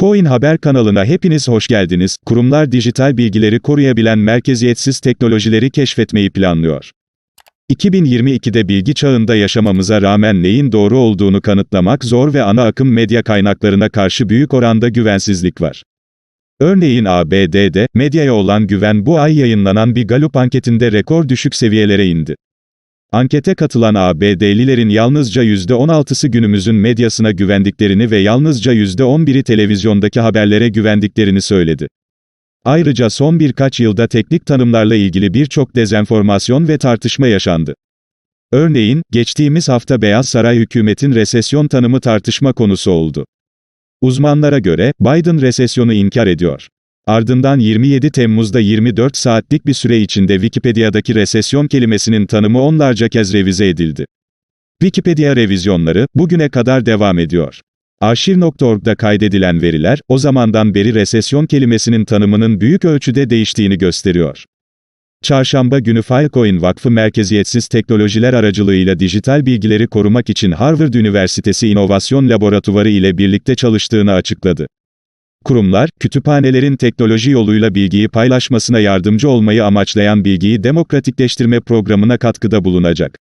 Coin Haber kanalına hepiniz hoş geldiniz. Kurumlar dijital bilgileri koruyabilen merkeziyetsiz teknolojileri keşfetmeyi planlıyor. 2022'de bilgi çağında yaşamamıza rağmen neyin doğru olduğunu kanıtlamak zor ve ana akım medya kaynaklarına karşı büyük oranda güvensizlik var. Örneğin ABD'de, medyaya olan güven bu ay yayınlanan bir Gallup anketinde rekor düşük seviyelere indi. Ankete katılan ABD'lilerin yalnızca %16'sı günümüzün medyasına güvendiklerini ve yalnızca %11'i televizyondaki haberlere güvendiklerini söyledi. Ayrıca son birkaç yılda teknik tanımlarla ilgili birçok dezenformasyon ve tartışma yaşandı. Örneğin, geçtiğimiz hafta Beyaz Saray hükümetin resesyon tanımı tartışma konusu oldu. Uzmanlara göre, Biden resesyonu inkar ediyor. Ardından 27 Temmuz'da 24 saatlik bir süre içinde Wikipedia'daki resesyon kelimesinin tanımı onlarca kez revize edildi. Wikipedia revizyonları, bugüne kadar devam ediyor. Arşiv.org'da kaydedilen veriler, o zamandan beri resesyon kelimesinin tanımının büyük ölçüde değiştiğini gösteriyor. Çarşamba günü Filecoin Vakfı merkeziyetsiz teknolojiler aracılığıyla dijital bilgileri korumak için Harvard Üniversitesi İnovasyon Laboratuvarı ile birlikte çalıştığını açıkladı. Kurumlar, kütüphanelerin teknoloji yoluyla bilgiyi paylaşmasına yardımcı olmayı amaçlayan bilgiyi demokratikleştirme programına katkıda bulunacak.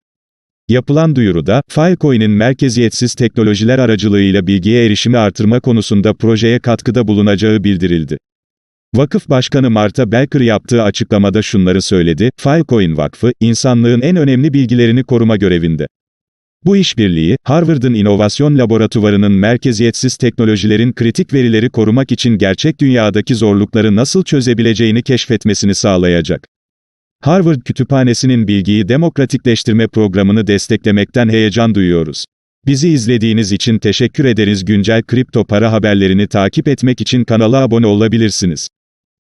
Yapılan duyuruda, Filecoin'in merkeziyetsiz teknolojiler aracılığıyla bilgiye erişimi artırma konusunda projeye katkıda bulunacağı bildirildi. Vakıf Başkanı Marta Belker yaptığı açıklamada şunları söyledi, Filecoin Vakfı, insanlığın en önemli bilgilerini koruma görevinde. Bu işbirliği, Harvard'ın İnovasyon Laboratuvarı'nın merkeziyetsiz teknolojilerin kritik verileri korumak için gerçek dünyadaki zorlukları nasıl çözebileceğini keşfetmesini sağlayacak. Harvard Kütüphanesi'nin bilgiyi demokratikleştirme programını desteklemekten heyecan duyuyoruz. Bizi izlediğiniz için teşekkür ederiz. Güncel kripto para haberlerini takip etmek için kanala abone olabilirsiniz.